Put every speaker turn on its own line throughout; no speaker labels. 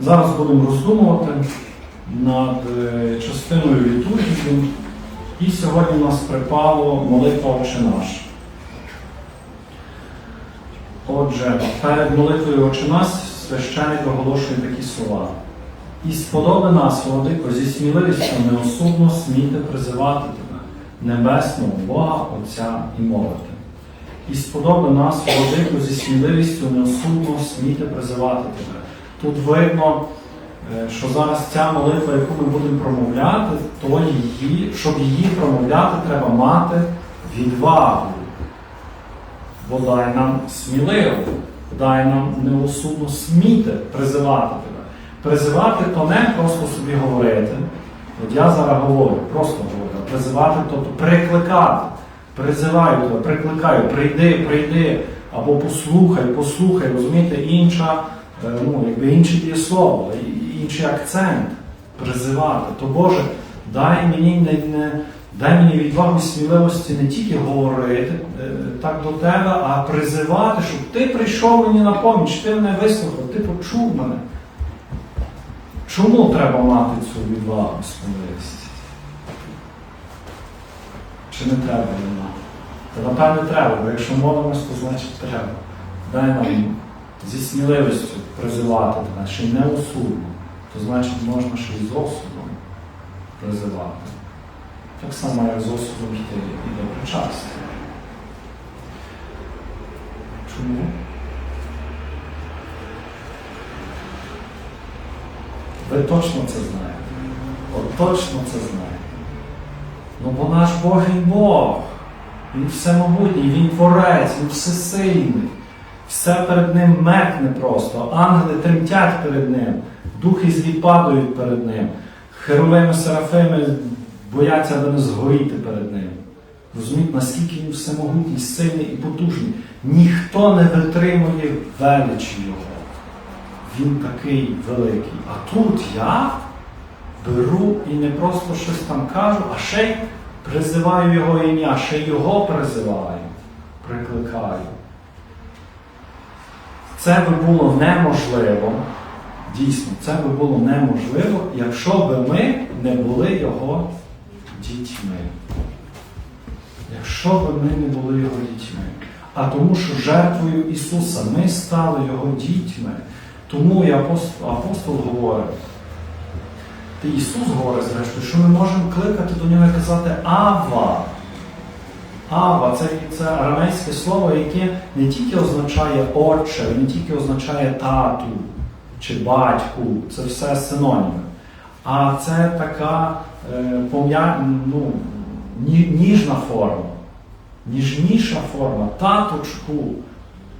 Зараз будемо роздумувати над е, частиною літургії. І сьогодні у нас припало молитва Отче наш. Отже, перед молитвою Отче наш священик оголошує такі слова. І сподоби нас, Владико, зі сміливістю неосудно сміти призивати тебе, небесного Бога, Отця і молити. І сподоби нас, Владико, зі сміливістю неосудно сміти призивати тебе. Тут видно, е, що зараз ця молитва, яку ми будемо промовляти, то її, щоб її промовляти, треба мати відвагу. Бо дай нам сміливо, дай нам неосудно сміти призивати тебе. Призивати то не просто собі говорити. От я зараз говорю, просто говорю. Призивати тобто прикликати. Призиваю тебе, прикликаю, прийди, прийди, або послухай, послухай, розумієте, інша, ну, якби інше дієслово, інший акцент призивати. То Боже, дай мені не, не дай мені відвагу сміливості не тільки говорити е, так до тебе, а призивати, щоб ти прийшов мені на поміч, ти мене вислухав, ти почув мене. Чому треба мати цю відвагу і сміливість? Чи не треба мати? Та напевне треба, бо якщо молимось, то значить треба. Дай нам зі сміливістю призивати тебе, ще й не осудно, то значить можна ще й з осудом призивати. Так само, як з осудом йти і до причастя. Чому? Ви точно це знаєте. От точно це знаєте. Ну бо наш Бог він Бог. Він всемогутній, Він творець, Він всесильний. Все перед ним мекне просто. Ангели тремтять перед ним, духи злі падають перед ним. Херовими серафими бояться аби не згоріти перед ним. Розумієте, наскільки він всемогутній, сильний і потужний. Ніхто не витримує величі його. Він такий великий. А тут я беру і не просто щось там кажу, а ще й призиваю його ім'я, ще й його призиваю, прикликаю. Це би було неможливо, дійсно, це би було неможливо, якщо би ми не були його дітьми. Якщо би ми не були його дітьми. А тому, що жертвою Ісуса ми стали Його дітьми. Тому і апостол, апостол говорить, Ісус говорить, зрештою, що ми можемо кликати до нього і казати Ава. Ава це, це арамейське слово, яке не тільки означає отче, не тільки означає тату чи батьку, це все синоніми. А це така е, пом'я, ну, ні- ніжна форма, ніжніша форма, таточку,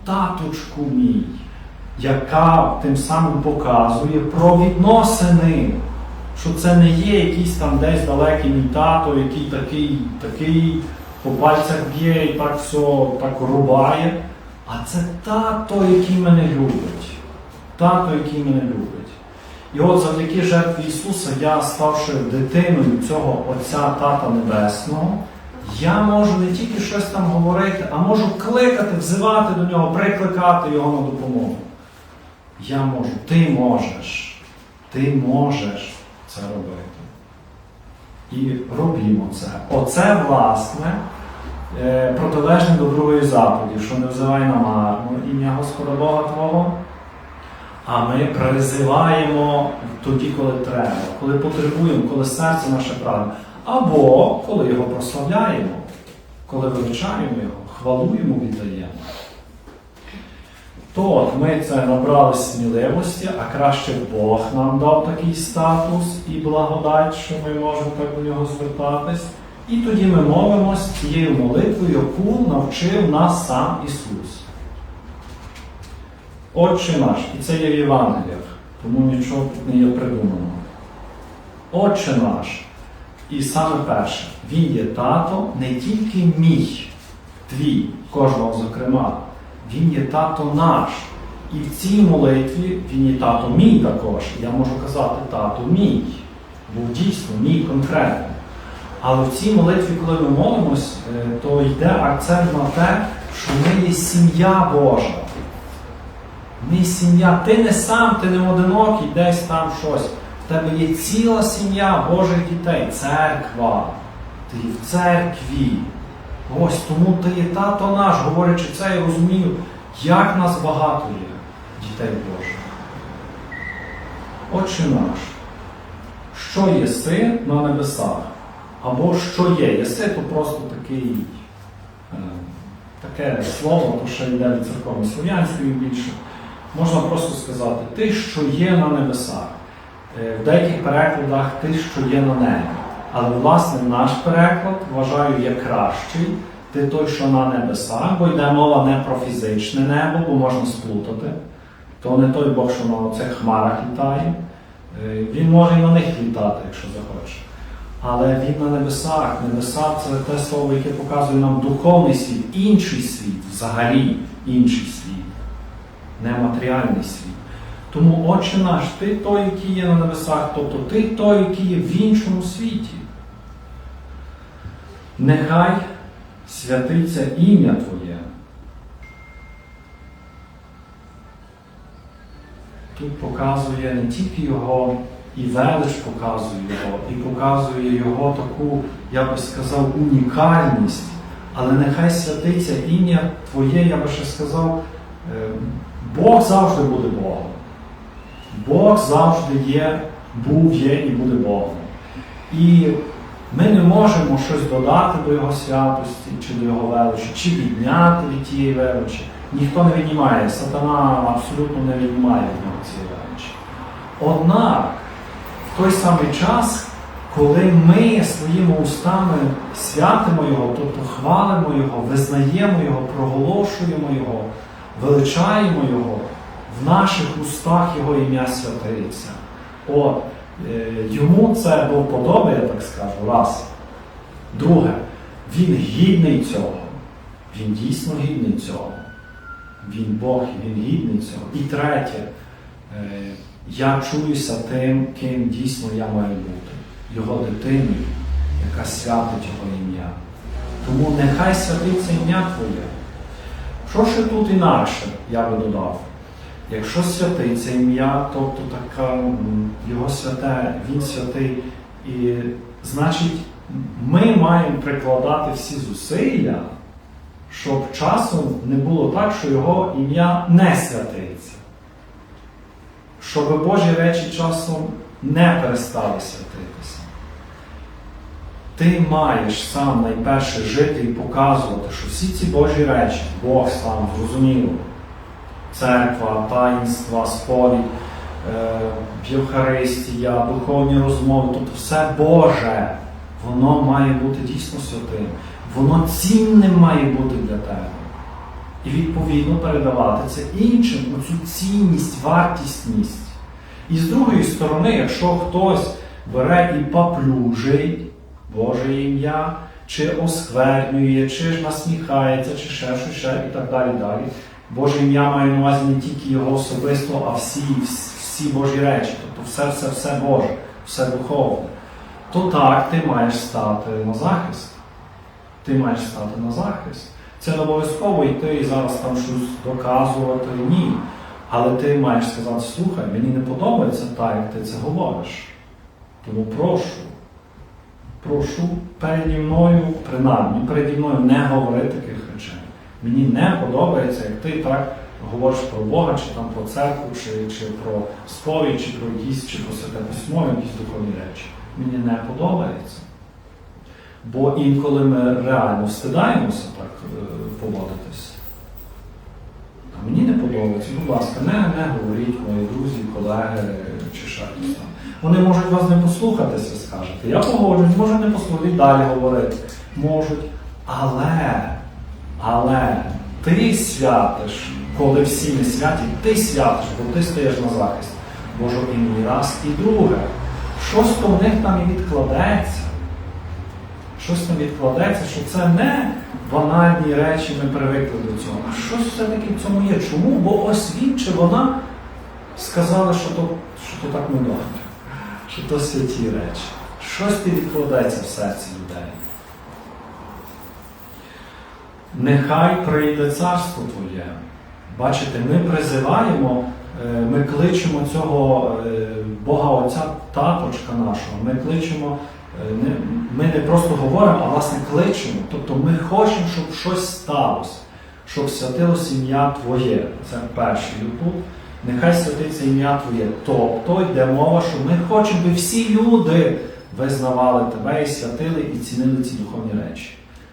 таточку мій яка тим самим показує про відносини, що це не є якийсь там десь далекий мій тато, який такий, такий по пальцях б'є і так все так рубає. А це тато, який мене любить. Тато, який мене любить. І от завдяки жертві Ісуса, я, ставши дитиною цього Отця Тата Небесного, я можу не тільки щось там говорити, а можу кликати, взивати до нього, прикликати його на допомогу. Я можу, ти можеш, ти можеш це робити. І робімо це. Оце, власне, е, протилежне до другої заповіді, що не взивай на марну ім'я Господа Бога Твого. А ми призиваємо тоді, коли треба, коли потребуємо, коли серце наше прагне. Або коли його прославляємо, коли величаємо його, хвалу йому віддаємо. То от ми це набрали сміливості, а краще Бог нам дав такий статус і благодать, що ми можемо так до нього звертатись. І тоді ми молимось цією молитвою, яку навчив нас сам Ісус. Отче наш, і це є в Євангеліях, тому нічого тут не є придуманого. Отче наш, і саме перше, Він є тато не тільки мій, твій, кожного зокрема, він є тато наш. І в цій молитві він є тато мій також. Я можу казати тато мій, бо дійсно мій конкретно. Але в цій молитві, коли ми молимось, е, то йде акцент на те, що ми є сім'я Божа. Ми сім'я, ти не сам, ти не одинокий, десь там щось. В тебе є ціла сім'я Божих дітей, церква. Ти в церкві. Ось тому ти є тато наш, говорячи це, я розумію, як нас багато є, дітей Божих. Отче наш, що єси на небесах? Або що є? Єси то просто такий, е, таке слово, то ще йде від церковної слов'янської більше. Можна просто сказати, ти, що є на небесах. Е, В деяких перекладах ти, що є на небі. Але, власне, наш переклад, вважаю, є кращий. Ти той, що на небесах, бо йде мова не про фізичне небо, бо можна сплутати. То не той Бог, що на цих хмарах літає. Е, Він може і на них літати, якщо захоче. Але він на небесах. Небеса це те слово, яке показує нам духовний світ, інший світ, взагалі інший світ, нематеріальний світ. Тому, Отче наш, ти той, який є на небесах, тобто ти той, який є в іншому світі. Нехай святиться ім'я Твоє. Тут показує не тільки його і велич показує його, і показує його таку, я би сказав, унікальність. Але нехай святиться ім'я Твоє, я би ще сказав, е, Бог завжди буде Богом. Бог завжди є, був, є і буде Богом. І ми не можемо щось додати до Його святості, чи до Його величі, чи відняти від тієї величі. Ніхто не віднімає, сатана абсолютно не віднімає від нього цієї величі. Однак, той самий час, коли ми своїми устами святимо Його, тобто хвалимо Його, визнаємо Його, проголошуємо Його, величаємо Його, в наших устах Його ім'я святиться. От, е, йому це до вподоби, я так скажу, раз. Друге, він гідний цього. Він дійсно гідний цього. Він Бог, він гідний цього. І третє, е, я чуюся тим, ким дійсно я маю бути. Його дитиною, яка святить його ім'я. Тому нехай святиться ім'я Твоє. Що ще тут інакше, я би додав? Якщо святиться ім'я, тобто така його святе, він святий, і значить, ми маємо прикладати всі зусилля, щоб часом не було так, що його ім'я не святиться. Щоб Божі речі часом не перестали святитися. Ти маєш сам найперше жити і показувати, що всі ці Божі речі, Бог сам зрозуміло, церква, таїнства, сповідь, е, Євхаристія, духовні розмови, тобто все Боже, воно має бути дійсно святим. Воно цінним має бути для тебе. І відповідно передавати це іншим, оцю цінність, вартісність. І з другої сторони, якщо хтось бере і поплюжить Боже ім'я, чи осквернює, чи ж насміхається, чи ще щось, ще і так далі. далі. Боже ім'я має на увазі не тільки його особисто, а всі, всі Божі речі, тобто все, все, все Боже, все духовне. То так ти маєш стати на захист. Ти маєш стати на захист. Це не обов'язково йти і зараз там щось доказувати. Ні. Але ти маєш сказати, слухай, мені не подобається так, як ти це говориш. Тому прошу, прошу переді мною, принаймні, переді мною не говори таких речей. Мені не подобається, як ти так говориш про Бога, чи там про церкву, чи, чи про сповідь, чи про якісь, чи про святе письмо, якісь духовні речі. Мені не подобається. Бо інколи ми реально встидаємося так е, поводитись. А мені не подобається, будь ласка, не, не говоріть, мої друзі, колеги чи ще хтось там. Вони можуть вас не послухатися, скажете. Я погоджуюсь, може не послухати, далі говорити. Можуть. Але, але ти святиш, коли всі не святі, ти святиш, бо ти стоїш на захист Божого імені раз. І друге, щось то в них там і відкладеться. Щось там відкладеться, що це не банальні речі, ми привикли до цього. А щось все-таки в цьому є. Чому? Бо ось він чи вона сказали, що то, що то так не добре, що то святі речі. Щось ти відкладеться в серці людей. Нехай прийде царство Твоє, Бачите, ми призиваємо, е, ми кличемо цього е, Бога Отця, таточка нашого, ми кличемо, ми не просто говоримо, а власне кличемо. Тобто ми хочемо, щоб щось сталося, щоб святилось ім'я Твоє. Це перший Ютуб. Нехай святиться ім'я Твоє. Тобто йде мова, що ми хочемо, щоб всі люди визнавали тебе і святили, і цінили ці духовні речі.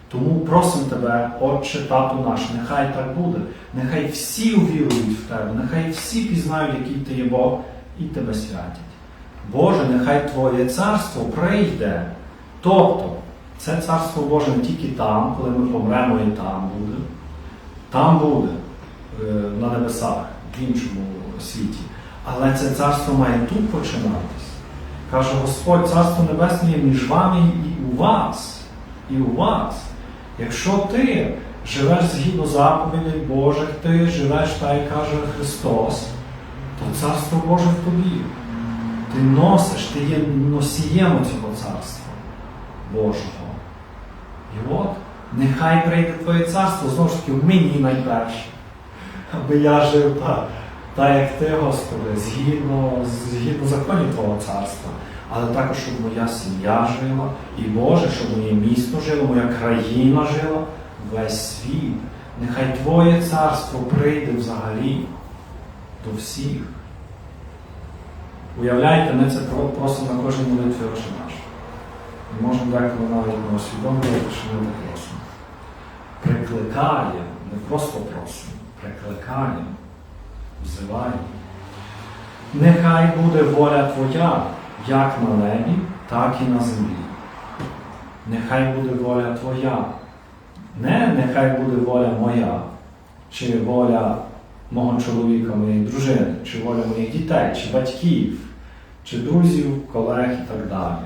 Тому просимо тебе, Отче, Тату наш, нехай так буде. Нехай всі увірують в тебе, нехай всі пізнають, який ти є Бог, і тебе святять. Боже, нехай Твоє царство прийде. Тобто, це царство Боже не тільки там, коли ми помремо і там буде. Там буде, е, на небесах, в іншому світі. Але це царство має тут починатись. Каже Господь, царство небесне є між вами і у вас. І у вас. Якщо ти живеш згідно заповідей Божих, ти живеш так, як каже Христос, то царство Боже в тобі. Ти носиш, ти є носієм цього царства Божого. І от, нехай прийде Твоє царство, знову ж таки, в мені найперше. Аби я жив так, так як ти, Господи, згідно, згідно законів Твого царства. Але також, щоб моя сім'я жила, і Боже, щоб моє місто жило, моя країна жила, весь світ. Нехай Твоє царство прийде взагалі до всіх. Уявляєте, ми це просимо на кожній молитві Отче наш. І можемо деколи навіть не усвідомлювати, що ми так просимо. Прикликаємо, не просто просимо, прикликаємо, взиваємо. Нехай буде воля Твоя, як на небі, так і на землі. Нехай буде воля Твоя. Не нехай буде воля моя, чи воля мого чоловіка, моєї дружини, чи воля моїх дітей, чи батьків, чи друзів, колег і так далі.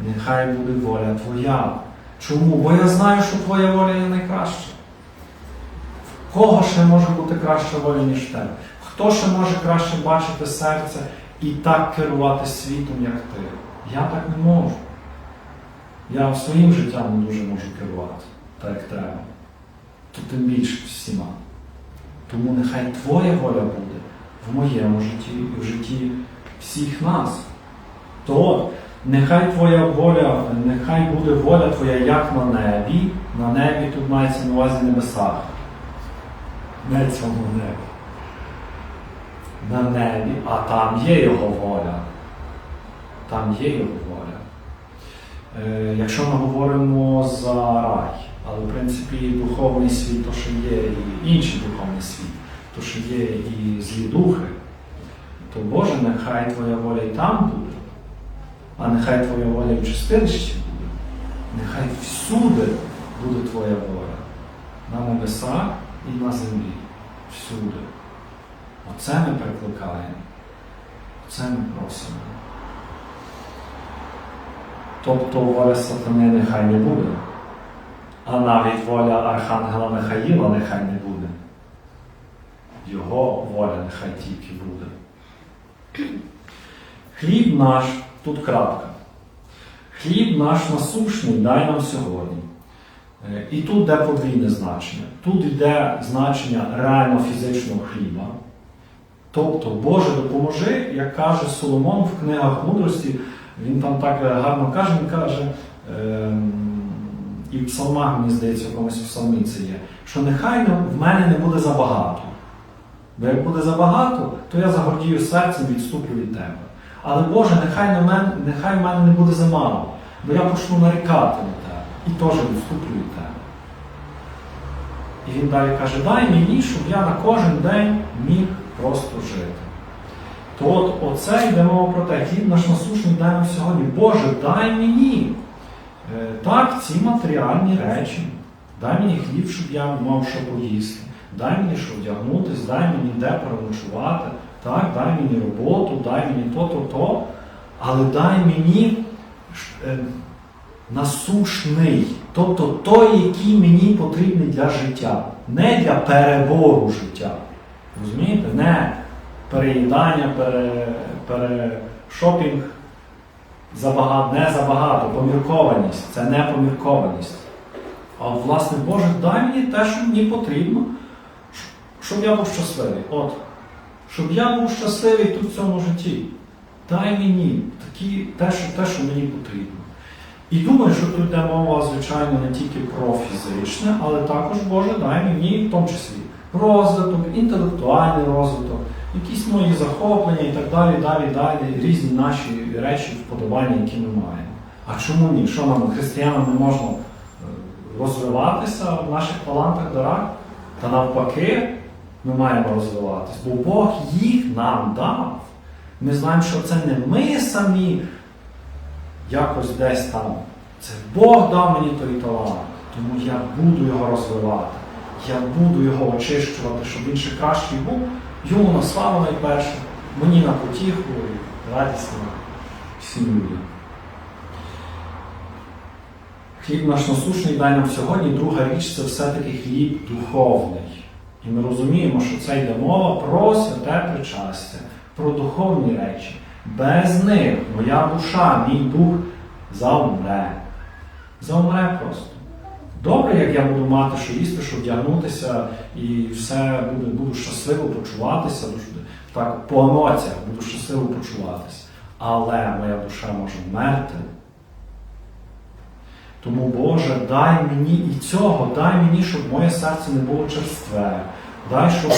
Нехай буде воля Твоя. Чому? Бо я знаю, що Твоя воля є найкраща. В кого ще може бути краща воля, ніж в тебе? Хто ще може краще бачити серце і так керувати світом, як ти? Я так не можу. Я своїм життям не дуже можу керувати, так як треба. То тим більше всіма. Тому нехай Твоя воля буде в моєму житті і в житті всіх нас. То нехай Твоя воля, нехай буде воля Твоя як на небі. На небі тут мається на увазі небесах. Не цьому небі. На небі, а там є Його воля. Там є Його воля. Е, якщо ми говоримо за рай, але в принципі духовний світ, то що є і інший духовний світ, то що є і злі духи, то Боже, нехай Твоя воля і там буде, а нехай Твоя воля в чистилищі буде. Нехай всюди буде Твоя воля. На небесах і на землі. Всюди. Оце ми прикликаємо. Оце ми просимо. Тобто воля сатани нехай не буде, а навіть воля Архангела Михаїла нехай не буде. Його воля нехай тільки буде. Хліб наш, тут крапка. Хліб наш насушний дай нам сьогодні. Е, І тут йде подвійне значення. Тут йде значення реально фізичного хліба. Тобто, Боже, допоможи, як каже Соломон в книгах мудрості, він там так е, гарно каже, він каже, ем, і в псалмах, мені здається, в якомусь псалмі це є, що нехай в мене не буде забагато. Бо як буде забагато, то я загордію серцем відступлю від тебе. Але Боже, нехай, на мене, нехай в мене не буде замало, бо я почну нарікати на тебе і теж відступлю від тебе. І він далі каже, дай мені, щоб я на кожен день міг просто жити. То от оце йде мова про те, хліб наш насушний дай нам сьогодні. Боже, дай мені. Е, Так, ці матеріальні речі. Дай мені хліб, щоб я мав що поїсти. Дай мені що вдягнутись, дай мені де переночувати, так, дай мені роботу, дай мені то, то, то. Але дай мені е, насушний, тобто той, який мені потрібний для життя, не для перебору життя. Розумієте? Не переїдання, пере, перешопінг забагато, не забагато, поміркованість. Це не поміркованість. А власне Боже, дай мені те, що мені потрібно, щоб я був щасливий. От. Щоб я був щасливий тут в цьому житті. Дай мені такі, те, що, те, що мені потрібно. І думаю, що тут йде мова, звичайно, не тільки про фізичне, але також, Боже, дай мені в тому числі розвиток, інтелектуальний розвиток, якісь мої захоплення і так далі, далі, далі, різні наші речі, вподобання, які ми маємо. А чому ні? Що нам, християнам, не можна е, розвиватися в наших талантах, дарах? Та навпаки, ми маємо розвиватися, бо Бог їх нам дав. Ми знаємо, що це не ми самі якось десь там. Це Бог дав мені той талант, тому я буду його розвивати. Я буду його очищувати, щоб він ще кращий був. Йому на славу найперше, мені на потіху і радісно всім людям. Хліб наш насушний дай нам сьогодні. Друга річ це все-таки хліб духовний. І ми розуміємо, що це йде мова про святе причастя, про духовні речі. Без них моя душа, мій дух заумре. Заумре просто. Добре, як я буду мати, що їсти, що вдягнутися, і все буду, буду щасливо почуватися, так, по емоціях буду щасливо почуватися. Але моя душа може вмерти. Тому, Боже, дай мені і цього, дай мені, щоб моє серце не було черстве. Дай, щоб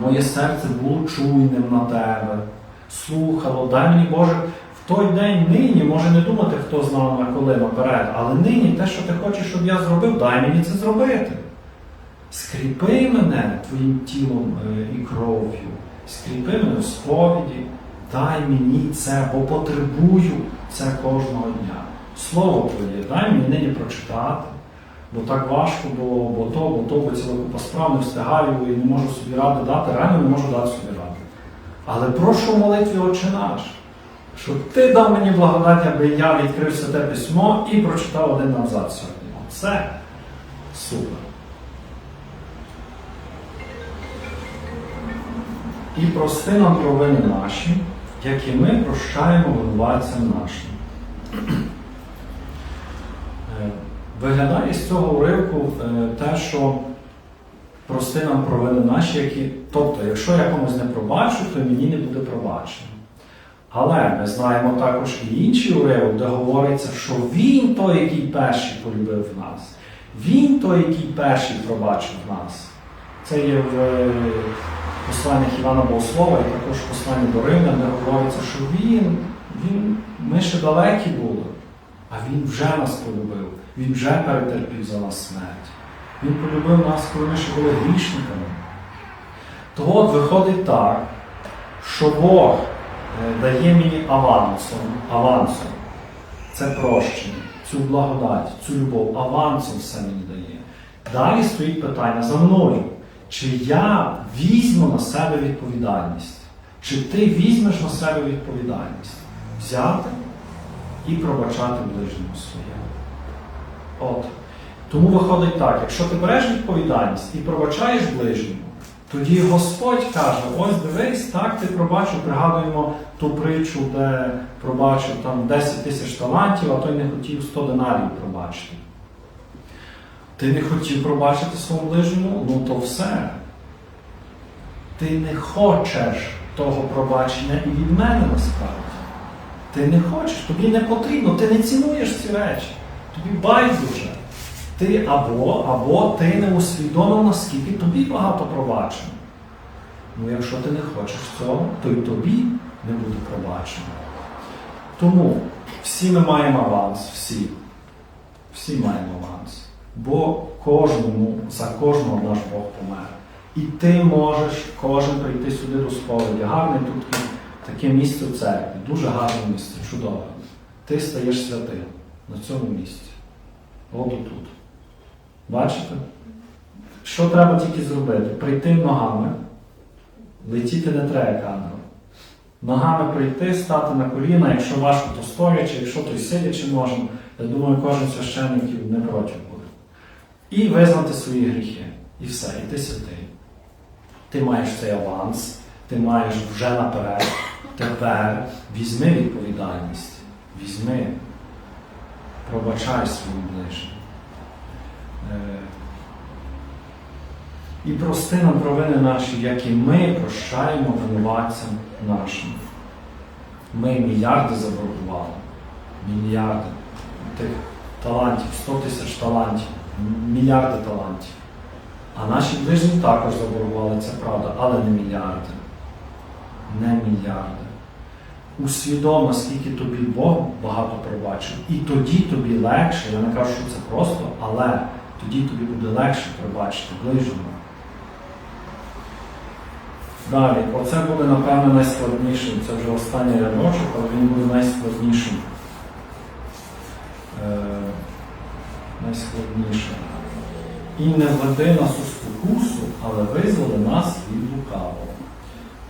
моє серце було чуйним на тебе, слухало. Дай мені, Боже, той день нині, може не думати, хто знав на коли наперед, але нині те, що ти хочеш, щоб я зробив, дай мені це зробити. Скріпи мене твоїм тілом е, і кров'ю, скріпи мене в сповіді, дай мені це, бо потребую це кожного дня. Слово Твоє, дай мені нині прочитати, бо так важко, бо, бо то, бо то, бо ціла купа справ не встигаю і не можу собі ради дати, реально не можу дати собі ради. Але прошу молитві Отче наш, щоб ти дав мені благодать, аби я відкрив святе письмо і прочитав один абзац сьогодні. Це супер. І прости нам провини наші, як і ми прощаємо винуватцям нашим. Е, Виглядає з цього уривку е, те, що прости нам провини наші, які. Тобто, якщо я комусь не пробачу, то мені не буде пробачено. Але ми знаємо також і інший уривок, де говориться, що він той, який перший полюбив нас. Він той, який перший пробачив нас. Це є в е, посланнях Івана Богослова і також в посланні до Римлян, де говориться, що він, він, ми ще далекі були, а він вже нас полюбив, він вже перетерпів за нас смерть. Він полюбив нас, коли ми ще були грішниками. То от виходить так, що Бог дає мені авансом, авансом це прощення, цю благодать, цю любов, авансом все мені дає. Далі стоїть питання за мною. Чи я візьму на себе відповідальність? Чи ти візьмеш на себе відповідальність? Взяти і пробачати ближньому своєму. От. Тому виходить так, якщо ти береш відповідальність і пробачаєш ближньому, тоді Господь каже, ось дивись, так ти пробачив, пригадуємо ту притчу, де пробачив там 10 тисяч талантів, а той не хотів 100 динарів пробачити. Ти не хотів пробачити своєму ближньому, ну то все. Ти не хочеш того пробачення і від мене насправді. Ти не хочеш, тобі не потрібно, ти не цінуєш ці речі. Тобі байдуже. Ти або, або ти не усвідомив, наскільки тобі багато пробачено. Ну, якщо ти не хочеш цього, то й тобі не буде пробачено. Тому всі ми маємо аванс, всі. Всі маємо аванс. Бо кожному, за кожного наш Бог помер. І ти можеш кожен прийти сюди до сповіді. Гарне тут таке місце церкві, дуже гарне місце, чудове. Ти стаєш святим на цьому місці. От тут. Бачите? Що треба тільки зробити? Прийти ногами, летіти не треба ангел. Ногами прийти, стати на коліна, якщо важко, то стоячи, якщо то й сидячи можна. Я думаю, кожен священник не проти буде. І визнати свої гріхи. І все, і ти святий. Ти маєш цей аванс, ти маєш вже наперед. Тепер візьми відповідальність. Візьми, пробачай своїм ближнім. Е, І прости нам провини наші, як і ми прощаємо винуватцям нашим. Ми мільярди заборгували. Мільярди тих талантів, 100 тисяч талантів, мільярди талантів. А наші ближні також заборгували, це правда, але не мільярди. Не мільярди. Усвідом, наскільки тобі Бог багато пробачив. І тоді тобі легше, я не кажу, що це просто, але тоді тобі буде легше пробачити ближньому. Далі, оце буде, напевно, найскладнішим. Це вже останній рядочок, але він буде найскладнішим. Е, найскладнішим. І не введи нас у спокусу, але визволи нас від лукавого.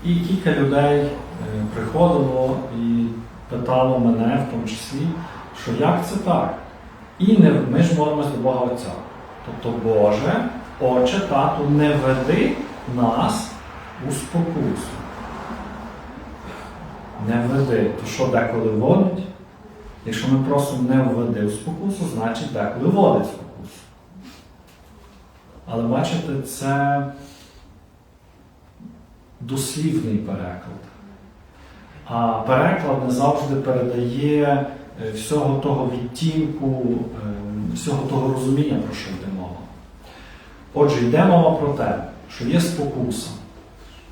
І кілька людей е, приходило і питало мене в тому числі, що як це так? І не, ми ж молимось до Бога Отця. Тобто, Боже, Отче, Тату, не веди нас у спокусу. Не веди. То що деколи водить? Якщо ми просимо не введи у спокусу, значить деколи водить спокусу. Але бачите, це дослівний переклад. А переклад не завжди передає е, всього того відтінку, е, всього того розуміння, про що. Отже, йде мова про те, що є спокуса.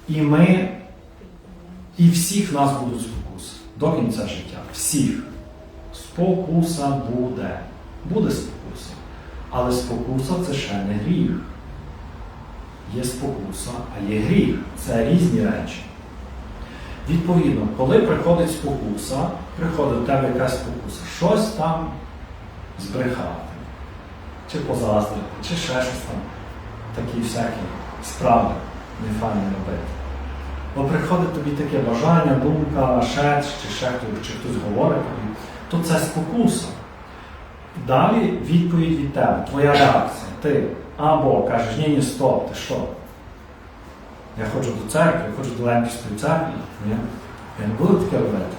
І ми, і всіх нас будуть спокуси до кінця життя. Всіх. Спокуса буде. Буде спокуса. Але спокуса це ще не гріх. Є спокуса, а є гріх. Це різні речі. Відповідно, коли приходить спокуса, приходить в тебе якась спокуса, щось там збрехати, чи позаздрити, чи ще щось там, такі всякі справи не файно робити. Бо приходить тобі таке бажання, думка, ще, чи ще хтось, чи хтось говорить тобі, то це спокуса. Далі відповідь від тебе, твоя реакція. Ти або кажеш, ні, ні, стоп, ти що? Я ходжу до церкви, я ходжу до Лемпівської церкви, ні? я не буду таке робити.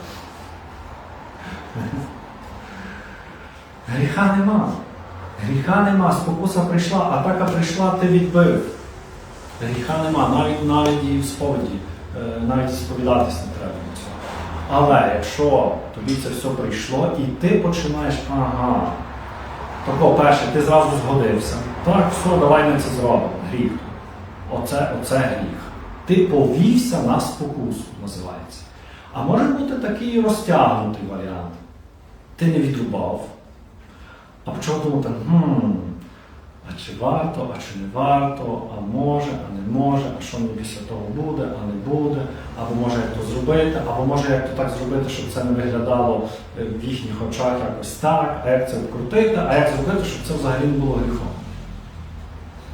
Гріха нема. Гріха нема, спокуса прийшла, атака прийшла, ти відбив. Гріха нема, навіть навіть і в сповіді, е, навіть сповідатись не треба до цього. Але якщо тобі це все прийшло, і ти починаєш, ага, тако перше, ти зразу згодився. Так, все, давай ми це зробимо. Гріх. Оце, оце гріх. Ти повівся на спокусу, називається. А може бути такий розтягнутий варіант. Ти не відрубав, а почав думати, хм, а чи варто, а чи не варто, а може, а не може, а що мені після того буде, а не буде, або може як то зробити, або може як то так зробити, щоб це не виглядало е, в їхніх очах якось так, а як це вкрутити, а як зробити, щоб це взагалі не було гріхом.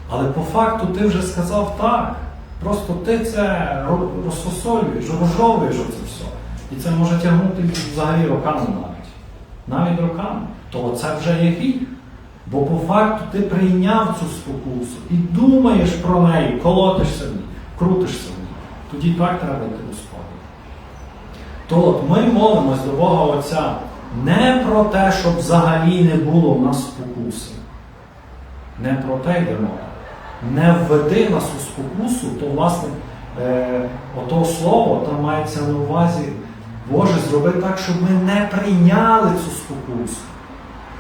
Але по факту ти вже сказав так. Просто ти це ро- розсосолюєш, розжовуєш оце все. І це може тягнути взагалі роками навіть. Навіть роками. То це вже є гріх. Бо по факту ти прийняв цю спокусу і думаєш про неї, колотишся в ній, крутишся в ній. Тоді так треба йти до сповіді. То ми молимось до Бога Отця не про те, щоб взагалі не було в нас спокуси. Не про те йде мова. Не введи нас у спокусу, то власне е, ото слово там мається на увазі, Боже, зроби так, щоб ми не прийняли цю спокусу.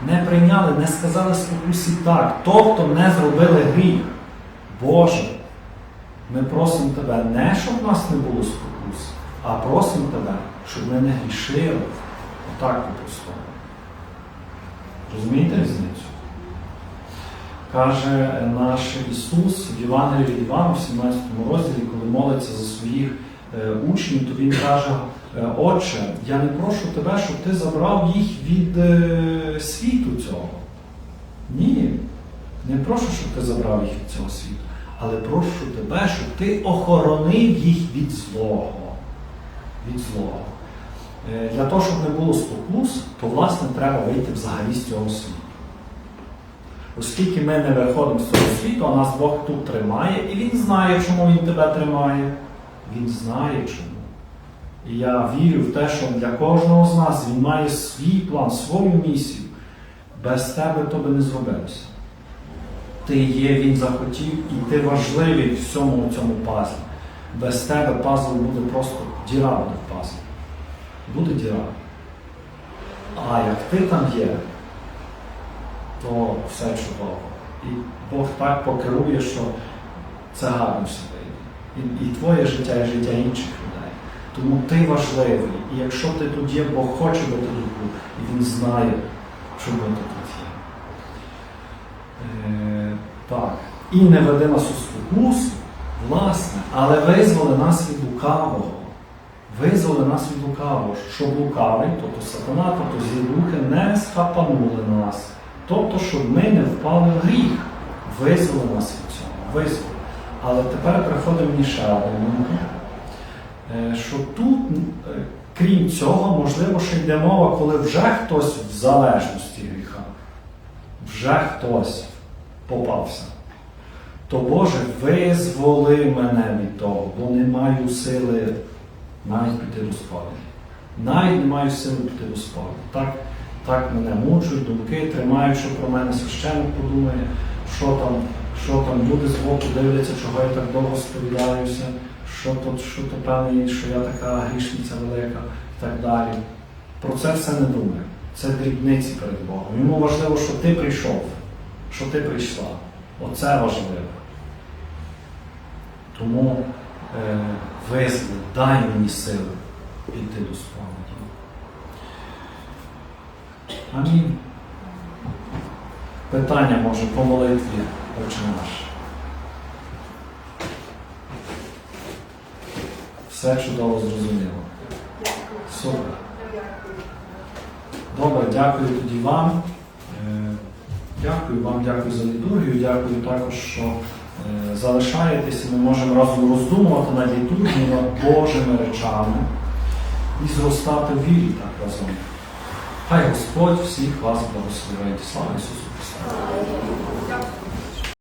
Не прийняли, не сказали спокусі так, тобто не зробили гріх. Боже, ми просимо Тебе не, щоб в нас не було спокус, а просимо Тебе, щоб ми не грішили. Отак по-простому. Розумієте різницю? Каже наш Ісус в Євангелії від Івана в 17 розділі, коли молиться за своїх е, учнів, то Він каже, Отче, я не прошу тебе, щоб ти забрав їх від е, світу цього. Ні. Не прошу, щоб ти забрав їх від цього світу, але прошу тебе, щоб ти охоронив їх від злого. Від злого. Е, Для того, щоб не було спокус, то власне треба вийти взагалі з цього світу. Оскільки ми не виходимо з цього світу, а нас Бог тут тримає, і Він знає, чому Він тебе тримає. Він знає чому. І я вірю в те, що для кожного з нас Він має свій план, свою місію. Без тебе то би не зробилося. Ти є, Він захотів, і ти важливий в всьому цьому пазлі. Без тебе пазл буде просто діра буде в пазлі. Буде діра. А як ти там є, то все чудово. І Бог так покерує, що це гарно все вийде. І, і твоє життя, і життя інших людей. Тому ти важливий. І якщо ти тут є, Бог хоче бути тут, і Він знає, чому ти тут є. Е, так. І не веди нас у спокусу, власне, але визволи нас від лукавого. Визволи нас від лукавого, щоб лукавий, тобто сатана, тобто злі духи не схапанули нас. Тобто, щоб ми не впали в гріх. Визволи нас від цього. Визволи. Але тепер приходить мені ще один момент, що тут, е, крім цього, можливо, ще йде мова, коли вже хтось в залежності гріха, вже хтось попався. То Боже, визволи мене від того, бо не маю сили навіть піти до сповіді. Навіть не маю сили піти до сповіді. Так, так мене мучують, думки тримають, що про мене священник подумає, що там, що там люди з боку дивляться, чого я так довго сповідаюся, що то, що то певне, що я така грішниця велика і так далі. Про це все не думаю. Це дрібниці перед Богом. Йому важливо, що ти прийшов, що ти прийшла. Оце важливо. Тому е, визволи, дай мені сили піти до сповіді. Амінь. Питання може по молитві Отче наш. Все чудово зрозуміло. Супер. Добре, дякую тоді вам. Е, Дякую вам, дякую за літургію, дякую також, що е, залишаєтеся. Ми можемо разом роздумувати над літургією, над Божими речами і зростати в вірі так разом. Хай Господь всіх вас благословить. Слава Ісусу Христу!